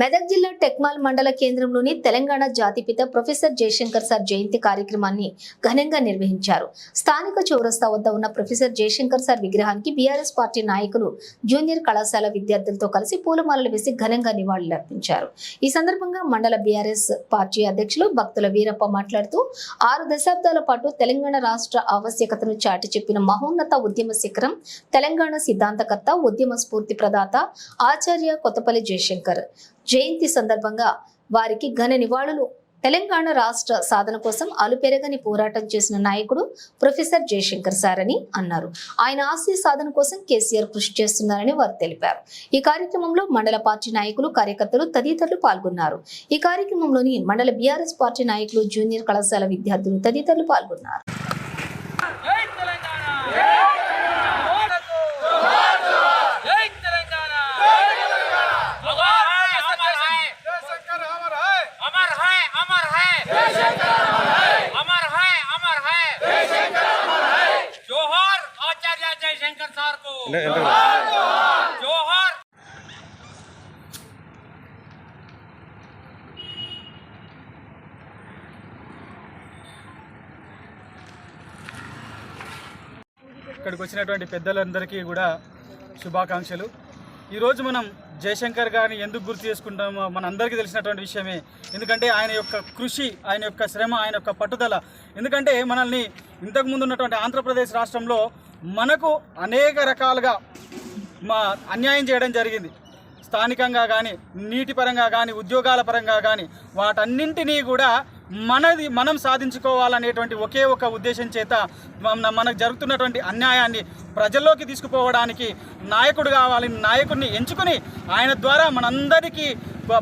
మెదక్ జిల్లా టెక్మాల్ మండల కేంద్రంలోని తెలంగాణ జాతిపిత ప్రొఫెసర్ జయశంకర్ సార్ జయంతి కార్యక్రమాన్ని ఘనంగా నిర్వహించారు. స్థానిక చౌరస్తా వద్ద ఉన్న ప్రొఫెసర్ జయశంకర్ సార్ విగ్రహానికి బీఆర్ఎస్ పార్టీ నాయకులు జూనియర్ కళాశాల విద్యార్థులతో కలిసి పూలమాలలు వేసి ఘనంగా నివాళులర్పించారు ఈ సందర్భంగా మండల బీఆర్ఎస్ పార్టీ అధ్యక్షులు భక్తుల వీరప్ప మాట్లాడుతూ ఆరు దశాబ్దాల పాటు తెలంగాణ రాష్ట్ర ఆవశ్యకతను చాటి చెప్పిన మహోన్నత ఉద్యమ శిఖరం తెలంగాణ సిద్ధాంతకర్త ఉద్యమ స్ఫూర్తి ప్రదాత ఆచార్య కొత్తపల్లి జయశంకర్. జయంతి సందర్భంగా వారికి ఘన నివాళులు. తెలంగాణ రాష్ట్ర సాధన కోసం అలుపెరగని పోరాటం చేసిన నాయకుడు ప్రొఫెసర్ జయశంకర్ సార్ అని అన్నారు. ఆయన ఆశయ సాధన కోసం కేసీఆర్ కృషి చేస్తున్నారని వారు తెలిపారు. ఈ కార్యక్రమంలో మండల పార్టీ నాయకులు కార్యకర్తలు తదితరులు పాల్గొన్నారు. ఈ కార్యక్రమంలోని మండల బీఆర్ఎస్ పార్టీ నాయకులు జూనియర్ కళాశాల విద్యార్థులు తదితరులు పాల్గొన్నారు. అమర్ అమర్ సార్ ఇక్కడికి వచ్చినటువంటి పెద్దలందరికీ కూడా శుభాకాంక్షలు. ఈరోజు మనం జయశంకర్ గారిని ఎందుకు గుర్తు చేసుకుంటామో మన అందరికీ తెలిసినటువంటి విషయమే. ఎందుకంటే ఆయన యొక్క కృషి ఆయన యొక్క శ్రమ ఆయన యొక్క పట్టుదల. ఎందుకంటే మనల్ని ఇంతకుముందు ఉన్నటువంటి ఆంధ్రప్రదేశ్ రాష్ట్రంలో మనకు అనేక రకాలుగా మా అన్యాయం చేయడం జరిగింది. స్థానికంగా కానీ నీటి పరంగా కానీ ఉద్యోగాల పరంగా కానీ వాటన్నింటినీ కూడా మనది మనం సాధించుకోవాలనేటువంటి ఒకే ఒక ఉద్దేశం చేత మన- మనకు జరుగుతున్నటువంటి అన్యాయాన్ని ప్రజల్లోకి తీసుకుపోవడానికి నాయకుడు కావాలి నాయకుడిని ఎంచుకుని ఆయన ద్వారా మనందరికీ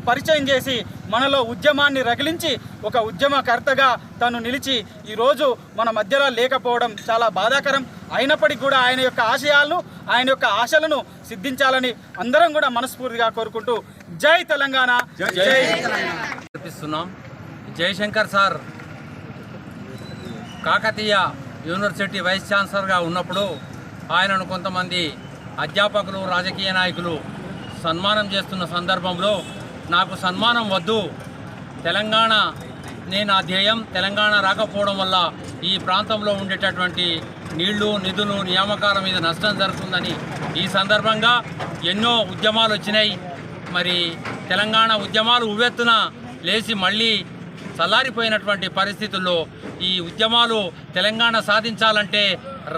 పరిచయం చేసి మనలో ఉద్యమాన్ని రగిలించి ఒక ఉద్యమకర్తగా తను నిలిచి ఈరోజు మన మధ్యలో లేకపోవడం చాలా బాధాకరం. అయినప్పటికీ కూడా ఆయన యొక్క ఆశయాలను ఆయన యొక్క ఆశలను సిద్ధించాలని అందరం కూడా మనస్ఫూర్తిగా కోరుకుంటూ జై తెలంగాణ. జై అర్పిస్తున్నాం Jayashankar sir Kakatiya university vice ఛాన్సలర్గా ఉన్నప్పుడు ఆయనను కొంతమంది అధ్యాపకులు రాజకీయ నాయకులు సన్మానం చేస్తున్న సందర్భంలో నాకు సన్మానం వద్దు. తెలంగాణ నేను ఆ ధ్యేయం. తెలంగాణ రాకపోవడం వల్ల ఈ ప్రాంతంలో ఉండేటటువంటి నీళ్ళు నిధులు నియామకాల మీద నష్టం జరుగుతుందని ఈ సందర్భంగా ఎన్నో ఉద్యమాలు వచ్చినాయి. మరి తెలంగాణ ఉద్యమాలు ఉవ్వెత్తున లేచి మళ్ళీ చల్లారిపోయినటువంటి పరిస్థితుల్లో ఈ ఉద్యమాలు తెలంగాణ సాధించాలంటే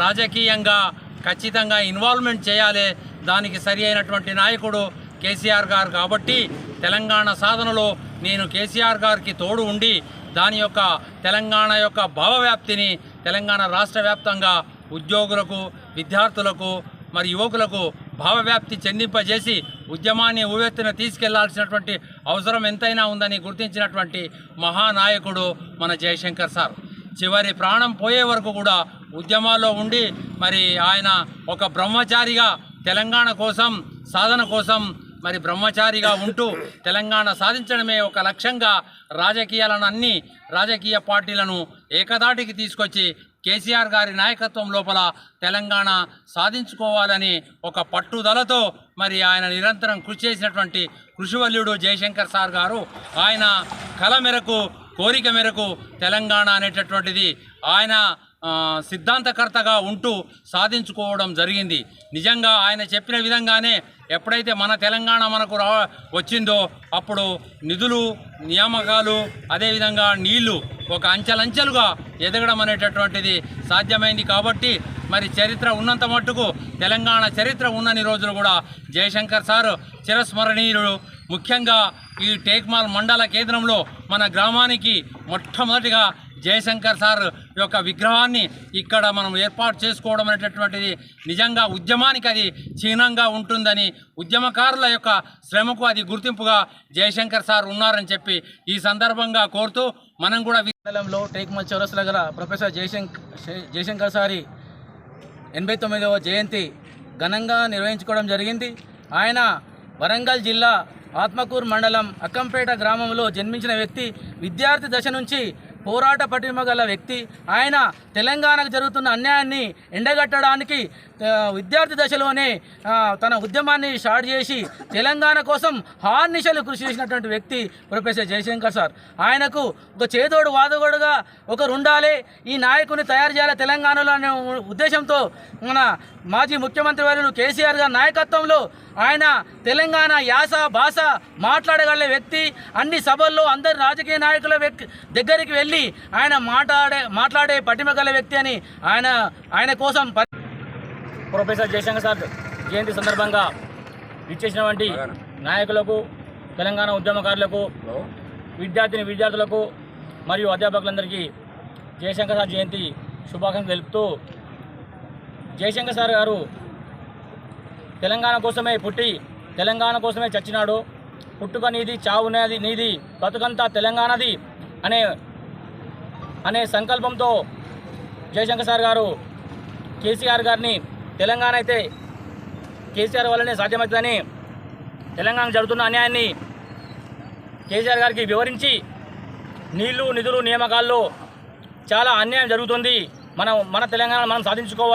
రాజకీయంగా ఖచ్చితంగా ఇన్వాల్వ్మెంట్ చేయాలి. దానికి సరి అయినటువంటి నాయకుడు కేసీఆర్ గారు కాబట్టి తెలంగాణ సాధనలో నేను కేసీఆర్ గారికి తోడు ఉండి దాని యొక్క తెలంగాణ యొక్క భావవ్యాప్తిని తెలంగాణ రాష్ట్ర వ్యాప్తంగా ఉద్యోగులకు విద్యార్థులకు మరి యువకులకు భావవ్యాప్తి చెందింపజేసి ఉద్యమాన్ని ఉవ్వెత్తున తీసుకెళ్ళాల్సినటువంటి అవసరం ఎంతైనా ఉందని గుర్తించినటువంటి మహానాయకుడు మన జయశంకర్ సార్. చివరి ప్రాణం పోయే వరకు కూడా ఉద్యమాల్లో ఉండి మరి ఆయన ఒక బ్రహ్మచారిగా తెలంగాణ కోసం సాధన కోసం మరి బ్రహ్మచారిగా ఉంటూ తెలంగాణ సాధించడమే ఒక లక్ష్యంగా రాజకీయాలను అన్ని రాజకీయ పార్టీలను ఏకదాటికి తీసుకొచ్చి కేసీఆర్ గారి నాయకత్వం లోపల తెలంగాణ సాధించుకోవాలని ఒక పట్టుదలతో మరి ఆయన నిరంతరం కృషి చేసినటువంటి కృషివల్యుడు జయశంకర్ సార్ గారు ఆయన కళ మేరకు కోరిక మేరకు తెలంగాణ అనేటటువంటిది ఆయన సిద్ధాంతకర్తగా ఉంటూ సాధించుకోవడం జరిగింది. నిజంగా ఆయన చెప్పిన విధంగానే ఎప్పుడైతే మన తెలంగాణ మనకు రా వచ్చిందో అప్పుడు నిధులు నియామకాలు అదేవిధంగా నీళ్ళు ఒక అంచెలంచెలుగా ఎదగడం అనేటటువంటిది సాధ్యమైంది కాబట్టి మరి చరిత్ర ఉన్నంత మట్టుకు తెలంగాణ చరిత్ర ఉన్నన్ని రోజులు కూడా జయశంకర్ సారు చిరస్మరణీయుడు. ముఖ్యంగా ఈ టేక్మాల్ మండల కేంద్రంలో మన గ్రామానికి మొట్టమొదటిగా జయశంకర్ సార్ యొక్క విగ్రహాన్ని ఇక్కడ మనం ఏర్పాటు చేసుకోవడం అనేటటువంటిది నిజంగా ఉద్యమానికి అది చిహ్నంగా ఉంటుందని ఉద్యమకారుల యొక్క శ్రమకు అది గుర్తింపుగా జయశంకర్ సార్ ఉన్నారని చెప్పి ఈ సందర్భంగా కోరుతూ మనం కూడా వి- మండలంలో టేక్మల్ చౌరస్ల గల ప్రొఫెసర్ జయశంకర్ జయశంకర్ సారి ఎనభై తొమ్మిదవ జయంతి ఘనంగా నిర్వహించుకోవడం జరిగింది. ఆయన వరంగల్ జిల్లా ఆత్మకూరు మండలం అక్కంపేట గ్రామంలో జన్మించిన వ్యక్తి. విద్యార్థి దశ నుంచి పోరాట పటిమ గల వ్యక్తి. ఆయన తెలంగాణకు జరుగుతున్న అన్యాయాన్ని ఎండగట్టడానికి విద్యార్థి దశలోనే తన ఉద్యమాన్ని స్టార్ట్ చేసి తెలంగాణ కోసం హార్నిశలు కృషి చేసినటువంటి వ్యక్తి ప్రొఫెసర్ జయశంకర్ సార్. ఆయనకు ఒక చేదోడు వాదగోడుగా ఒకరు ఉండాలి ఈ నాయకుని తయారు చేయాలి తెలంగాణలో అనే ఉద్దేశంతో మన మాజీ ముఖ్యమంత్రి వారు కేసీఆర్ గారి నాయకత్వంలో ఆయన తెలంగాణ యాస భాష మాట్లాడగల వ్యక్తి అన్ని సభల్లో అందరి రాజకీయ నాయకుల వ్యక్తి దగ్గరికి వెళ్ళి ఆయన మాట్లాడే మాట్లాడే పటిమ గల వ్యక్తి అని ఆయన ఆయన కోసం ప- ప్రొఫెసర్ జయశంకర్ సార్ జయంతి సందర్భంగా ఇచ్చేసినటువంటి నాయకులకు తెలంగాణ ఉద్యమకారులకు విద్యార్థిని విద్యార్థులకు మరియు అధ్యాపకులందరికీ జయశంకర్ సార్ జయంతి శుభాకాంక్షలు తెలుపుతూ జయశంకర్ సార్ గారు తెలంగాణ కోసమే పుట్టి తెలంగాణ కోసమే చచ్చినాడు. పుట్టుక నీది చావు నేది నీది బతుకంతా తెలంగాణది అనే అనే సంకల్పంతో జయశంకర్ సార్ గారు కేసీఆర్ గారిని తెలంగాణ అయితే కేసీఆర్ వల్లనే సాధ్యమవుతుందని తెలంగాణ జరుగుతున్న అన్యాయాన్ని కేసీఆర్ గారికి వివరించి నీళ్ళు నిధులు నియామకాల్లో చాలా అన్యాయం జరుగుతుంది. మనం మన తెలంగాణ మనం సాధించుకోవాలి.